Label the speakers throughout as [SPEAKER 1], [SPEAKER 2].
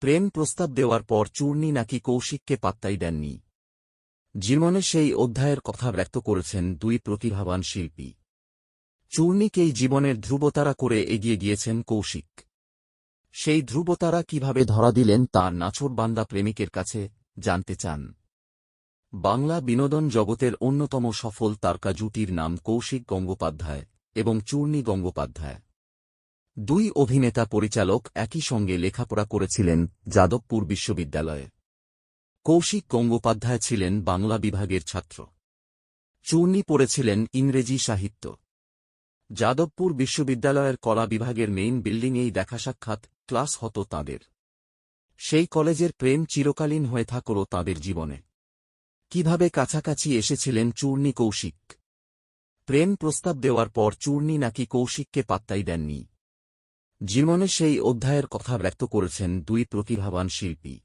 [SPEAKER 1] প্রেম প্রস্তাব দেওয়ার পর চূর্ণী নাকি কৌশিককে পাত্তাই দেননি। জীবনে সেই অধ্যায়ের কথা ব্যক্ত করেছেন দুই প্রতিভাবান শিল্পী। চূর্ণীকেই জীবনের ধ্রুবতারা করে এগিয়ে গিয়েছেন কৌশিক। সেই ধ্রুবতারা কীভাবে ধরা দিলেন তার নাছোড়বান্দা প্রেমিকের কাছে জানতে চান। বাংলা বিনোদন জগতের অন্যতম সফল তারকা জুটির নাম কৌশিক গঙ্গোপাধ্যায় এবং চূর্ণী গঙ্গোপাধ্যায়। দুই অভিনেতা পরিচালক একই সঙ্গে লেখাপড়া করেছিলেন যাদবপুর বিশ্ববিদ্যালয়ে। কৌশিক গঙ্গোপাধ্যায় ছিলেন বাংলা বিভাগের ছাত্র। চূর্ণী পড়েছিলেন ইংরেজি সাহিত্য। যাদবপুর বিশ্ববিদ্যালয়ের কলা বিভাগের মেইন বিল্ডিংয়েই দেখা সাক্ষাৎ, ক্লাস হতো তাঁদের। সেই কলেজের প্রেম চিরকালীন হয়ে থাকল তাঁদের জীবনে। কীভাবে কাছাকাছি এসেছিলেন চূর্ণী কৌশিক? প্রেম প্রস্তাব দেওয়ার পর চূর্ণী নাকি কৌশিককে পাত্তাই দেননি। জীবনে সেই অধ্যায়ের কথা ব্যক্ত করেছেন দুই প্রতিভাবান শিল্পী।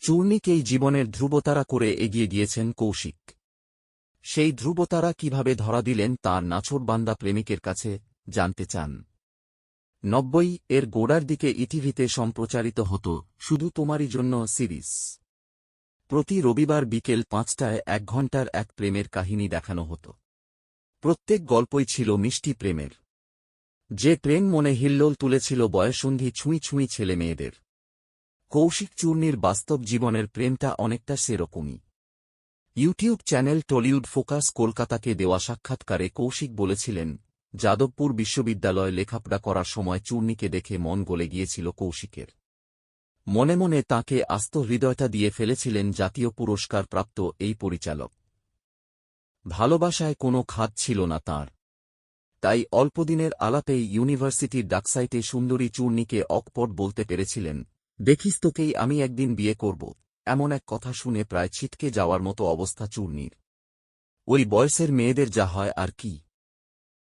[SPEAKER 1] চূর্ণিকেই জীবনের ধ্রুবতারা করে এগিয়ে গিয়েছেন কৌশিক। সেই ধ্রুবতারা কীভাবে ধরা দিলেন তার নাছোড়বান্দা প্রেমিকের কাছে, জানতে চান। নব্বই এর গোড়ার দিকে ইটিভিতে সম্প্রচারিত হতো, শুধু তোমারই জন্য সিরিজ। প্রতি রবিবার বিকেল পাঁচটায় এক ঘণ্টার এক প্রেমের কাহিনী দেখানো হতো। প্রত্যেক গল্পই ছিল মিষ্টি প্রেমের। যে প্রেম মনে হিল্লোল তুলেছিল বয়সন্ধি ছুঁই ছুঁই ছেলে মেয়েদের। কৌশিক চূর্ণীর বাস্তব জীবনের প্রেমটা অনেকটা সেরকমই। ইউটিউব চ্যানেল টলিউড ফোকাস কলকাতাকে দেওয়া সাক্ষাৎকারে কৌশিক বলেছিলেন, যাদবপুর বিশ্ববিদ্যালয়ে লেখাপড়া করার সময় চূর্ণীকে দেখে মন গলে গিয়েছিল কৌশিকের। মনে মনে তাকে আস্ত হৃদয়টা দিয়ে ফেলেছিলেন জাতীয় পুরস্কার প্রাপ্ত এই পরিচালক। ভালোবাসায় কোনো খাত ছিল না তার। তাই অল্পদিনের আলাপেই ইউনিভার্সিটির ডাকসাইটে সুন্দরী চূর্ণীকে অকপট বলতে পেরেছিলেন, দেখিস তোকেই আমি একদিন বিয়ে করব। এমন এক কথা শুনে প্রায় ছিটকে যাওয়ার মতো অবস্থা চূর্ণীর। ওই বয়সের মেয়েদের যা হয় আর কি।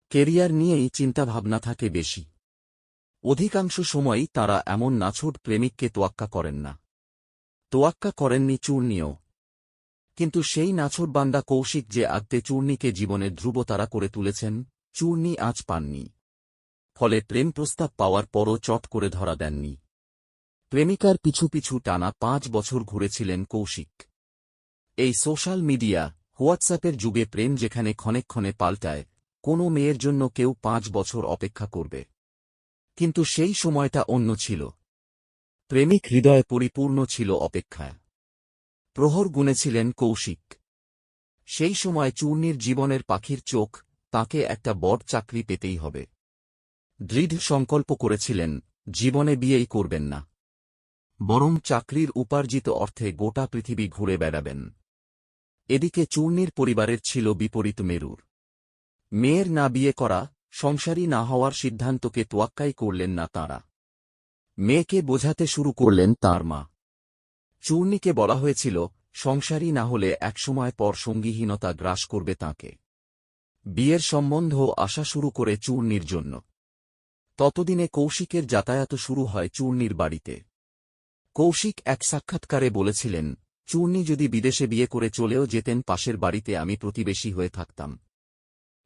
[SPEAKER 1] কেরিয়ার নিয়েই চিন্তাভাবনা থাকে বেশি। অধিকাংশ সময়ই তারা এমন নাছোট প্রেমিককে তোয়াক্কা করেন না। তোয়াক্কা করেননি চূর্ণীও। কিন্তু সেই নাছোড়বান্দা কৌশিক যে আত্মে চূর্ণীকে জীবনের ধ্রুবতারা করে তুলেছেন চূর্ণী আজ পাননি। ফলে প্রেম প্রস্তাব পাওয়ার পরও চট করে ধরা দেননি। প্রেমিকার পিছু পিছু টানা পাঁচ বছর ঘুরেছিলেন কৌশিক। এই সোশ্যাল মিডিয়া, হোয়াটসঅ্যাপের যুগে প্রেম যেখানে ক্ষণে ক্ষণে পাল্টায়, কোনো মেয়ের জন্য কেউ পাঁচ বছর অপেক্ষা করবে। কিন্তু সেই সময়টা অন্য ছিল। প্রেমিক হৃদয়ে পরিপূর্ণ ছিল অপেক্ষায়। প্রহর গুনেছিলেন কৌশিক। সেই সময় চূর্ণীর জীবনের পাখির চোখ তাকে একটা বড় চাকরি পেতেই হবে। দৃঢ় সংকল্প করেছিলেন, জীবনে বিয়েই করবেন না। বরং চাকরির উপার্জিত অর্থে গোটা পৃথিবী ঘুরে বেড়াবেন। এদিকে চূর্ণীর পরিবারের ছিল বিপরীত মেরুর। মেয়ের না বিয়ে করা, সংসারী না হওয়ার সিদ্ধান্তকে তোয়াক্কাই করলেন না তাঁরা। মেয়েকে বোঝাতে শুরু করলেন তার মা। চূর্ণীকে বলা হয়েছিল, সংসারী না হলে একসময় পর সঙ্গীহীনতা গ্রাস করবে তাকে। বিয়ের সম্বন্ধ আসা শুরু করে চূর্ণীর জন্য। ততদিনে কৌশিকের যাতায়াত শুরু হয় চূর্ণীর বাড়িতে। কৌশিক এক সাক্ষাৎকারে বলেছিলেন, চূর্ণী যদি বিদেশে বিয়ে করে চলেও যেতেন, পাশের বাড়িতে আমি প্রতিবেশী হয়ে থাকতাম।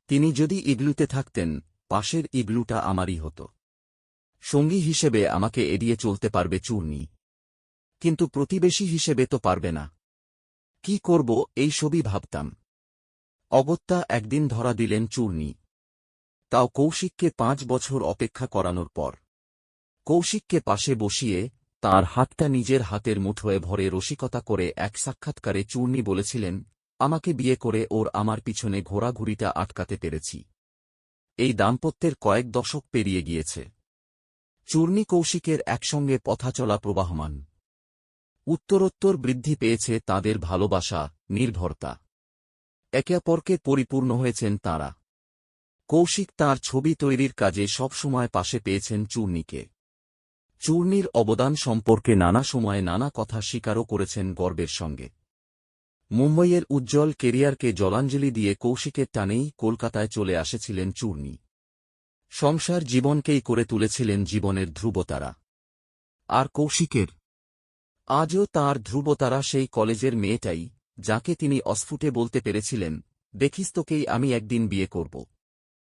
[SPEAKER 1] তিনি যদি ইগলুতে থাকতেন, পাশের ইগলুটা আমারই হতো। সঙ্গী হিসেবে আমাকে এড়িয়ে চলতে পারবে চূর্ণী। কিন্তু প্রতিবেশী হিসেবে তো পারবে না। কি করব, এই সবই ভাবতাম। অগত্যা একদিন ধরা দিলেন চূর্ণী। তাও কৌশিককে পাঁচ বছর অপেক্ষা করানোর পর। কৌশিককে পাশে বসিয়ে তার হাতটা নিজের হাতের মুঠোয় ভরে রসিকতা করে এক সাক্ষাৎকারে চূর্ণী বলেছিলেন, আমাকে বিয়ে করে ওর আমার পিছনে ঘোরাঘুরিটা আটকাতে পেরেছি। এই দাম্পত্যের কয়েক দশক পেরিয়ে গিয়েছে। চূর্ণী কৌশিকের একসঙ্গে পথাচলা প্রবাহমান। উত্তরোত্তর বৃদ্ধি পেয়েছে তাদের ভালোবাসা, নির্ভরতা। একে অপরকে পরিপূর্ণ হয়েছেন তাঁরা। কৌশিক তার ছবি তৈরির কাজে সবসময় পাশে পেয়েছেন চূর্ণীকে। চূর্ণীর অবদান সম্পর্কে নানা সময়ে নানা কথা স্বীকারও করেছেন গর্বের সঙ্গে। মুম্বইয়ের উজ্জ্বল কেরিয়ারকে জলাঞ্জলি দিয়ে কৌশিকের টানেই কলকাতায় চলে আসেছিলেন চূর্ণী। সংসার জীবনকেই করে তুলেছিলেন জীবনের ধ্রুবতারা। আর কৌশিকের? আজও তার ধ্রুবতারা সেই কলেজের মেয়েটাই যাকে তিনি অস্ফুটে বলতে পেরেছিলেন দেখিস তোকেই আমি একদিন বিয়ে করব।